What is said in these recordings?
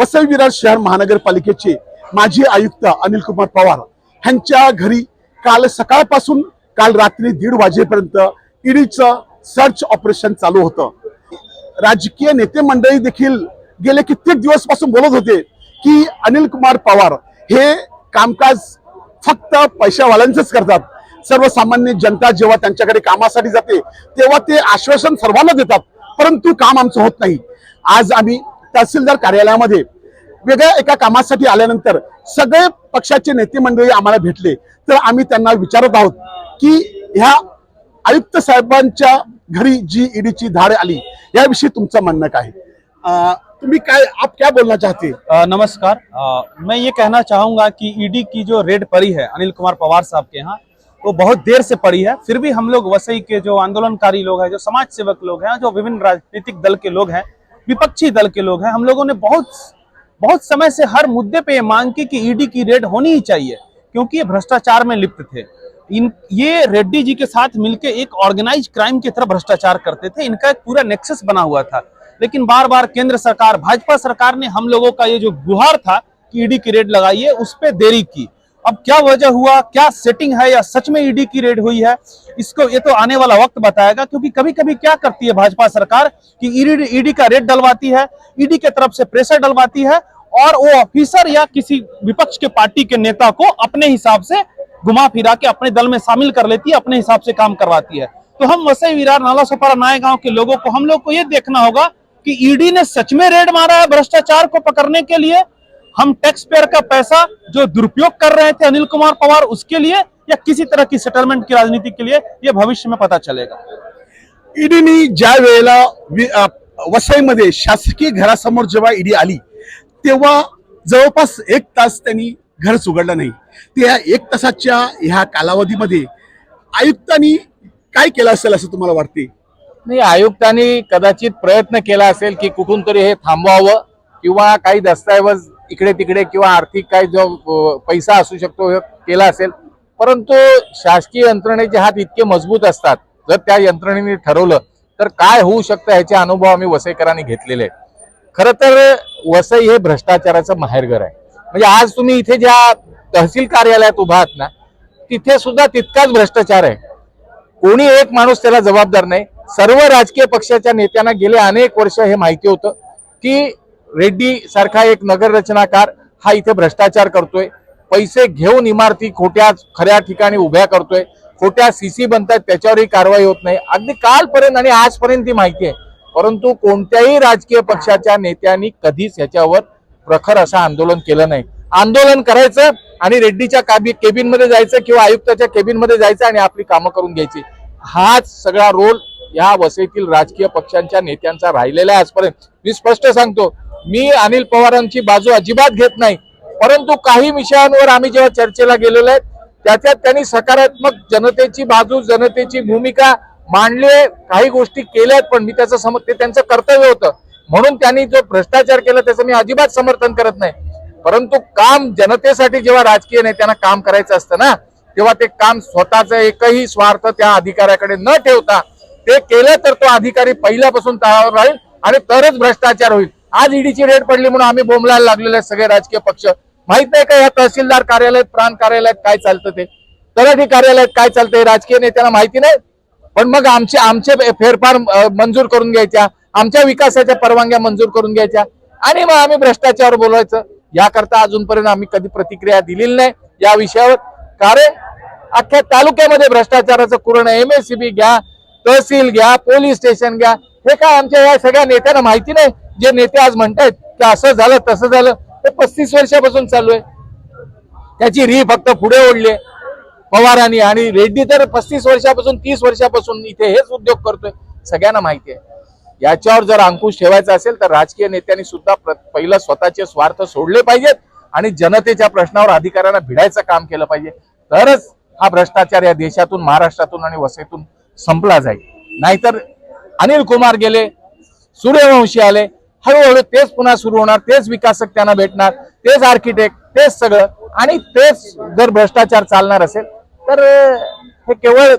वसई विरार शहर महानगरपालिकेचे माजी आयुक्त अनिल कुमार पवार ह्यांच्या घरी काल सकाळपासून काल रात्री दीड वाजेपर्यंत ईडीचं सर्च ऑपरेशन चालू होतं. राजकीय नेते मंडळी देखील गेले कित्येक दिवसपासून बोलत होते की अनिल कुमार पवार हे कामकाज फक्त पैशावाल्यांचंच करतात. सर्वसामान्य जनता जेव्हा त्यांच्याकडे कामासाठी जाते तेव्हा ते आश्वासन सर्वांना देतात परंतु काम आमचं होत नाही. आज आम्ही तहसीलदार कार्यालयामध्ये वेगळ्या एका कामासाठी आल्यानंतर सगळे पक्षाचे नेते मंडळी आम्हाला भेटले. तर आम्ही त्यांना विचारत आहोत की ह्या आयुक्त साहेबांच्या घरी जी ईडीची धाड आली याविषयी तुमचं म्हणणं काय? तुम्ही काय आप क्या बोलना चाहते? नमस्कार. आ, मैं ये कहना चाहूंगा कि ईडी की जो रेड पड़ी है अनिल कुमार पवार साहब के यहाँ वो बहुत देर से पड़ी है। फिर भी हम लोग वसई के जो आंदोलनकारी लोग हैं जो समाज सेवक लोग हैं जो विभिन्न राजनीतिक दल के लोग हैं विपक्षी दल के लोग हैं। हम लोगों ने बहुत बहुत समय से हर मुद्दे पे ये मांग की कि ईडी की रेड होनी ही चाहिए, क्योंकि ये भ्रष्टाचार में लिप्त थे। इन, ये रेड्डी जी के साथ मिलके एक ऑर्गेनाइज क्राइम की तरह भ्रष्टाचार करते थे। इनका एक पूरा नेक्सस बना हुआ था। लेकिन बार बार केंद्र सरकार, भाजपा सरकार ने हम लोगों का ये जो गुहार था कि ईडी की रेड लगाइए उस पर देरी की। अब क्या वजह हुआ? क्या सेटिंग है या सच में ईडी की रेड हुई है? इसको ये तो आने वाला वक्त बताएगा, क्योंकि कभी कभी क्या करती है भाजपा सरकार कि ईडी का रेड डलवाती है ईडी के तरफ़ से प्रेशर डलवाती है, और वो ऑफिसर या किसी विपक्ष के पार्टी के नेता को अपने हिसाब से घुमा फिरा के अपने दल में शामिल कर लेती है, अपने हिसाब से काम करवाती है। तो हम वसई विरार, नाला सोपारा नए गाँव के लोगों को, हम लोग को ये देखना होगा कि ईडी ने सच में रेड मारा है भ्रष्टाचार को पकड़ने के लिए हम टैक्स पेयर का पैसा जो दुरुपयोग कर रहे थे अनिल कुमार पवार उसके लिए या किसी तरह की सेटलमेंट की राजनीति के लिए ये भविष्य में पता चलेगा। ईडीनी ज्या वेळेला वसईमध्ये शासकीय घरासमोर जेव्हा ईडी आली तेव्हा जवळपास एक तास त्यांनी घरच उघडलं नाही. त्या एक तासाच्या ह्या कालावधीमध्ये आयुक्तांनी काय केलं असेल असं तुम्हाला वाटते? नाही आयुक्तांनी कदाचित प्रयत्न केला असेल की कुठून तरी हे थांबवावं किंवा काही दस्तऐवज इकडे तिकडे किंवा आर्थिक काय जो पैसा असू शकतो केला असेल. परंतु शासकीय यंत्रणेचे हात इतके मजबूत असतात. जर त्या यंत्रणेने ठरवलं तर काय होऊ शकतं ह्याचे अनुभव आम्ही वसईकरांनी घेतलेले आहेत. खरं तर वसई हे भ्रष्टाचाराचं माहेरघर आहे. म्हणजे आज तुम्ही इथे ज्या तहसील कार्यालयात उभा आहात ना तिथे सुद्धा तितकाच भ्रष्टाचार आहे. कोणी एक माणूस त्याला जबाबदार नाही. सर्व राजकीय पक्षाच्या नेत्यांना गेले अनेक वर्ष हे माहिती होतं की रेड्डी सारखा एक नगररचनाकार हा इथे भ्रष्टाचार करतोय. पैसे घेऊन इमारती खोट्या खऱ्या ठिकाणी उभ्या करतोय. खोट्या सीसी बनतायत त्याच्यावरही कारवाई होत नाही. अगदी कालपर्यंत आणि आजपर्यंत ती माहिती आहे. परंतु कोणत्याही राजकीय पक्षाच्या नेत्यांनी कधीच ह्याच्यावर प्रखर असं आंदोलन केलं नाही. आंदोलन करायचं आणि रेड्डीच्या काबी केबिनमध्ये जायचं किंवा आयुक्ताच्या केबिनमध्ये जायचं आणि आपली कामं करून घ्यायची. हाच सगळा रोल या वसईतील राजकीय पक्षांच्या नेत्यांचा राहिलेला आहे आजपर्यंत. मी स्पष्ट सांगतो मी अनिल पवारांची बाजू अजिबात घेत नाही. परंतु काही विषयांवर आम्ही जेव्हा चर्चेला गेलेलो आहे त्याच्यात त्यांनी सकारात्मक जनतेची बाजू जनतेची भूमिका मांडली आहे काही गोष्टी केल्यात पण मी त्याचं सम ते त्यांचं कर्तव्य होतं. म्हणून त्यांनी जो भ्रष्टाचार केला त्याचं मी अजिबात समर्थन करत नाही. परंतु काम जनतेसाठी जेव्हा राजकीय नेत्यांना काम करायचं असतं ना तेव्हा ते काम स्वतःचा एकही स्वार्थ त्या अधिकाऱ्याकडे न ठेवता ते केलं तर तो अधिकारी पहिल्यापासून तळावर राहील आणि तरच भ्रष्टाचार होईल. आज ईडीची रेड पडली म्हणून आम्ही बोंबलायला लागलेले आहेत सगळे राजकीय पक्ष. माहीत नाही का या तहसीलदार कार्यालयात प्रांत कार्यालयात काय चालतं ते? तलाठी कार्यालयात काय चालतंय राजकीय नेत्यांना माहिती नाही. पण मग आमचे आमचे फेरफार मंजूर करून घ्यायच्या आमच्या विकासाच्या परवानग्या मंजूर करून घ्यायच्या आणि मग आम्ही भ्रष्टाचार बोलायचं. याकरता अजूनपर्यंत आम्ही कधी प्रतिक्रिया दिलेली नाही या विषयावर. कारण अख्ख्या तालुक्यामध्ये भ्रष्टाचाराचं कुरण एमएससीबी घ्या तहसील घ्या पोलीस स्टेशन घ्या. हे काय आमच्या या सगळ्या नेत्यांना माहिती नाही? जे नेते आज म्हणतायत की असं झालं तसं झालं ते पस्तीस वर्षापासून चालू आहे. त्याची री फक्त पुढे ओढली पवारांनी आणि रेड्डी तर पस्तीस वर्षापासून तीस वर्षापासून इथे हेच उद्योग करतोय सगळ्यांना माहिती आहे याच्यावर जर अंकुश ठेवायचा असेल तर राजकीय नेत्यांनी सुद्धा पहिलं स्वतःचे स्वार्थ सोडले पाहिजेत आणि जनतेच्या प्रश्नावर अधिकाऱ्यांना भिडायचं काम केलं पाहिजे. तरच हा भ्रष्टाचार या देशातून महाराष्ट्रातून आणि वसईतून संपला जाईल. नाहीतर अनिल कुमार गेले सूर्यवंशी आले हळूहळू तेच पुन्हा सुरू होणार तेच विकासक त्यांना भेटणार तेच आर्किटेक्ट तेच सगळं आणि तेच जर भ्रष्टाचार चालणार असेल तर हे केवळ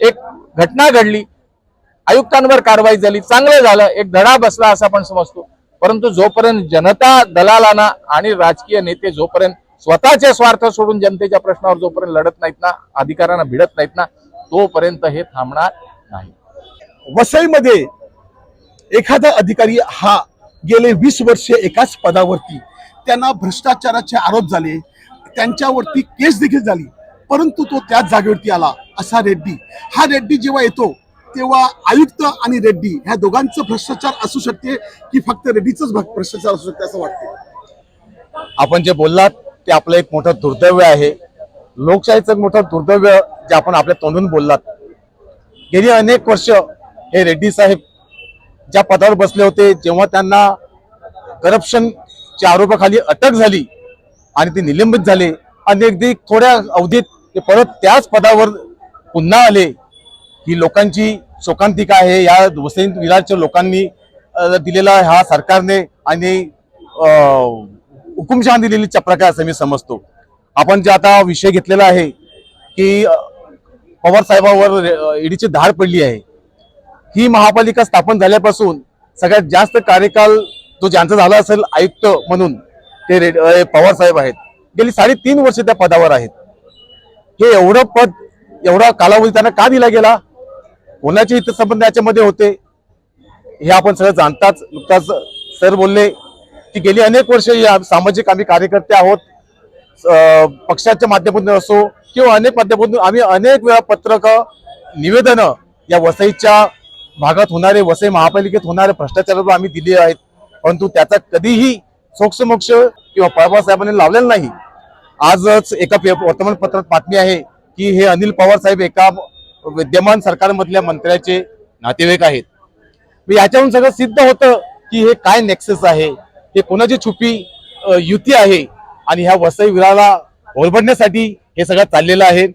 एक घटना घडली आयुक्तांवर कारवाई झाली चांगलं झालं एक धडा बसला असं आपण समजतो. परंतु जोपर्यंत जनता दलालांना आणि राजकीय नेते जोपर्यंत स्वतःचे स्वार्थ सोडून जनतेच्या प्रश्नावर जोपर्यंत लढत नाहीत ना अधिकाऱ्यांना भिडत नाहीत ना तोपर्यंत हे थांबणार नाही. वसईमध्ये एखादा अधिकारी हा गेले वीस वर्षे एकाच पदावरती त्यांना भ्रष्टाचाराचे आरोप झाले त्यांच्यावरती केस देखील झाली परंतु तो त्याच जागेवरती आला असा रेड्डी. हा रेड्डी जेव्हा येतो तेव्हा आयुक्त आणि रेड्डी ह्या दोघांचं भ्रष्टाचार असू शकते की फक्त रेड्डीच भ्रष्टाचार असू शकते असं वाटते आपण जे बोललात ते आपलं एक मोठं दुर्दैव आहे. लोकशाहीचं एक मोठं दुर्दैव जे आपण आपल्या तोंडून बोललात. गेली अनेक वर्ष हे रेड्डी साहेब ज्या पदावर बसले होते जेव्हा त्यांना करप्शनच्या आरोपाखाली अटक झाली आणि ते निलंबित झाले आणि अगदी थोड्या अवधीत ते परत त्याच पदावर पुन्हा आले. ही लोकांची शोकांतिका आहे. या वसई विराजच्या लोकांनी दिलेला हा सरकारने आणि हुकुमशहा दिलेली चप्रका असं मी समजतो. आपण जे आता विषय घेतलेला आहे की पवार साहेबावर ईडीची धाड पडली आहे. ही महापालिका स्थापन झाल्यापासून सगळ्यात जास्त कार्यकाल जो ज्यांचा झाला असेल आयुक्त म्हणून ते रेड- पवार साहेब आहेत. गेली साडेतीन वर्ष त्या पदावर आहेत. हे एवढं पद एवढा कालावधी त्यांना का दिला गेला? कोणाचे हितसंबंध याच्यामध्ये होते? हे आपण सगळं जाणताच नुकताच सर बोलले की गेली अनेक वर्ष या सामाजिक आम्ही कार्यकर्ते आहोत. पक्षाच्या माध्यमातून असो किंवा अनेक माध्यमातून आम्ही अनेक वेळा पत्रक निवेदन या वसईच्या भागात होणारे वसई महापालिकेत होणारे भ्रष्टाचारावर आम्ही दिले आहेत. परंतु त्याचा कधीही सोक्षमोक्ष किंवा पवार साहेबांनी लावलेला नाही. आजच एका वर्तमानपत्रात बातमी आहे की हे अनिल पवार साहेब एका विद्यमान सरकारमधल्या मंत्र्याचे नातेवाईक आहेत. मग याच्यावरून सगळं सिद्ध होतं की हे काय नेक्सेस आहे? हे कोणाची छुपी युती आहे? आणि ह्या वसई विराला ओरबडण्यासाठी हे सगळं चाललेलं आहे.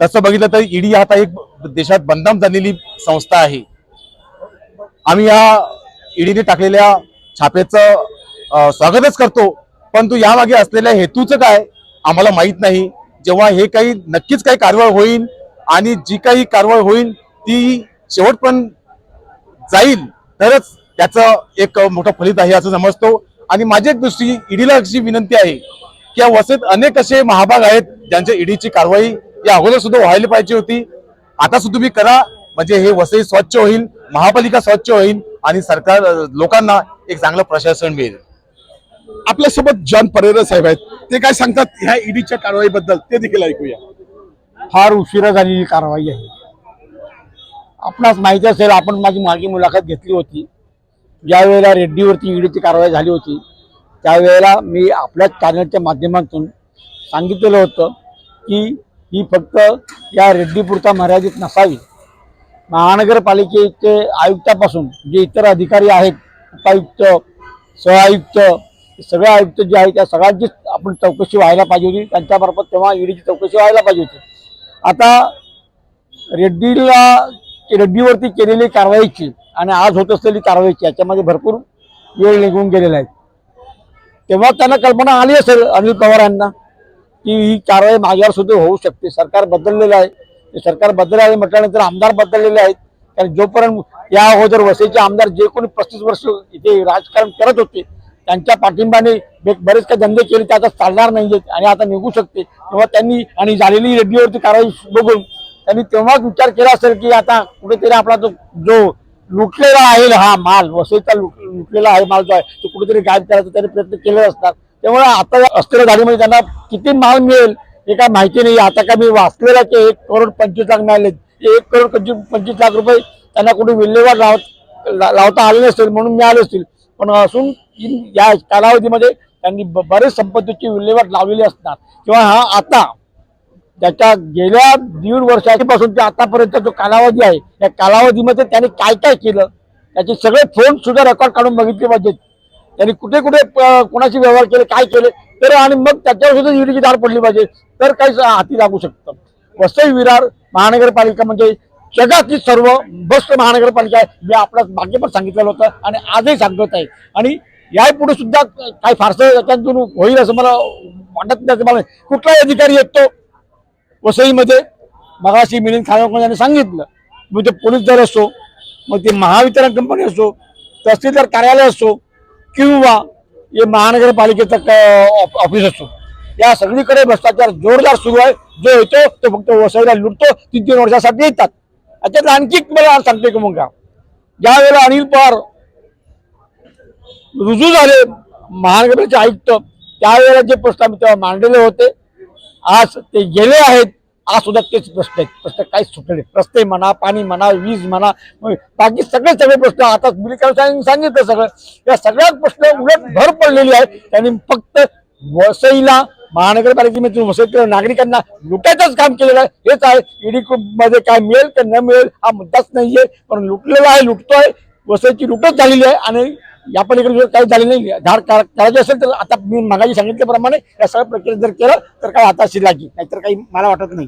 तसं बघितलं तर ईडी आता एक देशात बंदाम झालेली संस्था आहे. आम्ही या ईडीने टाकलेल्या छापेचं स्वागतच करतो. परंतु यामागे असलेल्या हेतूचं काय आम्हाला माहीत नाही. जेव्हा हे काही नक्कीच काही कारवाई होईल आणि जी काही कारवाई होईल ती शेवट पण जाईल तरच त्याचं एक मोठं फलित आहे असं समजतो. आणि माझी एक दृष्टी ईडीला अशी विनंती आहे की या वसेत अनेक असे महाभाग आहेत ज्यांच्या ईडीची कारवाई या अगोदर सुद्धा व्हायला पाहिजे होती. आता सुद्धा तुम्ही करा. म्हणजे हे वसई स्वच्छ होईल महापालिका स्वच्छ होईल आणि सरकार लोकांना एक चांगलं प्रशासन मिळेल. आपल्यासोबत जॉन परेरा साहेब आहेत. ते काय सांगतात ह्या ईडीच्या कारवाईबद्दल? ते देखील ऐकूया. फार उशिरा झालेली कारवाई आहे. आपणास माहिती असेल आपण माझी मागे मुलाखत घेतली होती. ज्या वेळेला रेड्डीवरती ईडीची कारवाई झाली होती त्यावेळेला मी आपल्याच चॅनलच्या माध्यमातून सांगितलेलं होतं की ही फक्त या रेड्डीपुरता मर्यादित नसावी. महानगरपालिकेचे आयुक्तापासून जे इतर अधिकारी आहेत उपायुक्त सहआयुक्त सगळे आयुक्त जे आहेत त्या सगळ्यांचीच आपण चौकशी व्हायला पाहिजे होती. त्यांच्यामार्फत तेव्हा ईडीची चौकशी व्हायला पाहिजे होती. आता रेड्डीला रेड्डीवरती केलेली कारवाईची आणि आज होत असलेली कारवाईची याच्यामध्ये भरपूर वेळ निघून गेलेला आहे. तेव्हा त्यांना कल्पना आली असेल अनिल पवार यांना की ही कारवाई माझ्यावर सुद्धा होऊ शकते. सरकार बदललेलं आहे. सरकार बदलले आहे म्हटल्यानंतर आमदार बदललेले आहेत कारण जोपर्यंत या अगोदर वसईचे आमदार जे कोणी पस्तीस वर्ष इथे राजकारण करत होते त्यांच्या पाठिंबाने बे- बरेच काही धंदे केले ते आता चालणार नाही आणि आता निघू शकते. तेव्हा त्यांनी आणि झालेली रेडिओवरती कारवाई बघून त्यांनी तेव्हाच विचार केला असेल की आता कुठेतरी आपला तो जो लुटलेला आहे हा माल वसईचा लुट- लुटलेला आहे माल जो आहे तो कुठेतरी गायब करायचा त्यांनी प्रयत्न केले असतात त्यामुळे आता या असलेल्या गाडीमध्ये त्यांना किती माल मिळेल हे काय माहिती नाही. आता काय मी वाचलेला की एक करोड पंचवीस लाख मिळाले. एक करोड पंचवीस पंचवीस लाख रुपये त्यांना कुठे विल्हेवाट लावत ला- लावता आले नसतील म्हणून मिळाले असतील. पण असून या कालावधीमध्ये त्यांनी ब- बरेच संपत्तीची विल्हेवाट लावलेली असणार. किंवा हा आता त्याच्या गेल्या दीड वर्षापासून ते आतापर्यंत जो कालावधी आहे या कालावधीमध्ये त्यांनी काय काय केलं? त्याचे सगळे फोन सुद्धा रेकॉर्ड काढून बघितले पाहिजेत. त्यांनी कुठे कुठे कोणाशी व्यवहार केले काय केले तर आणि मग त्याच्यावर सुद्धा ईडीची दार पडली पाहिजे. तर काही हाती लागू शकतं. वसई विरार महानगरपालिका म्हणजे जगातली सर्व बेस्ट महानगरपालिका आहे. मी आपल्या मागे पण सांगितलेलं होतं आणि आजही सांगत आहे. आणि यापुढे सुद्धा काही फारसं याच्यातून होईल असं मला वाटत नाही असं मला कुठलाही अधिकारी येतो वसईमध्ये मगाशी मिलिंद खानावकर यांनी सांगितलं मग ते पोलीस दल असो मग ते महावितरण कंपनी असो तहसीलदार कार्यालय असो किंवा हे महानगरपालिकेचं ऑफिस असो. या सगळीकडे भ्रष्टाचार जोरदार सुरू आहे. जो येतो तो फक्त वसईला लुटतो. तीन तीन वर्षासाठी येतात. त्याच्यात आणखी मला सांगते की मग का ज्या वेळेला अनिल पवार रुजू झाले महानगरपालिकेचे आयुक्त त्यावेळेला जे प्रश्न आम्ही तेव्हा मांडलेले होते आज ते गेले आहेत. आज सुद्धा तेच प्रश्न आहेत. प्रश्न काहीच सुटले नाही. रस्ते म्हणा पाणी म्हणा वीज म्हणा बाकी सगळे सगळे प्रश्न आता मिलिकल सांगितलं सगळं. या सगळ्या प्रश्न उलट भर पडलेली आहे. त्यांनी फक्त वसईला महानगरपालिकेमध्ये वसईतील नागरिकांना लुटायचंच काम केलेलं आहे. हेच आहे ईडी मध्ये काय मिळेल का न मिळेल हा मुद्दाच नाहीये. पण लुटलेला आहे लुटतोय. वसईची लुटच झालेली आहे आणि या पलीकडे जर काही झाले नाही धाड करा- असेल तर आता मी मागाशी सांगितल्याप्रमाणे या सगळ्या प्रक्रिया जर केलं तर काय आता लागेल नाहीतर काही मला वाटत नाही.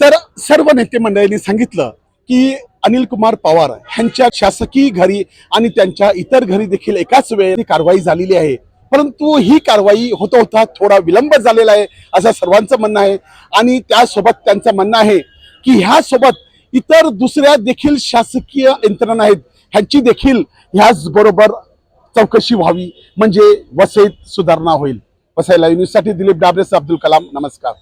तर सर्व नेते मंडळींनी सांगितलं की अनिल कुमार पवार ह्यांच्या शासकीय घरी आणि त्यांच्या इतर घरी देखील एकाच वेळेने कारवाई झालेली आहे. परंतु ही कारवाई होता होता थोडा विलंब झालेला आहे असं सर्वांचं म्हणणं आहे. आणि त्यासोबत त्यांचं म्हणणं आहे की ह्यासोबत इतर दुसऱ्या देखील शासकीय यंत्रणा आहेत ह्यांची देखील ह्याच बरोबर चौकशी व्हावी. म्हणजे वसईत सुधारणा होईल. वसईला युनिव्हर्सिटी दिलीप डाबरेस अब्दुल कलाम नमस्कार.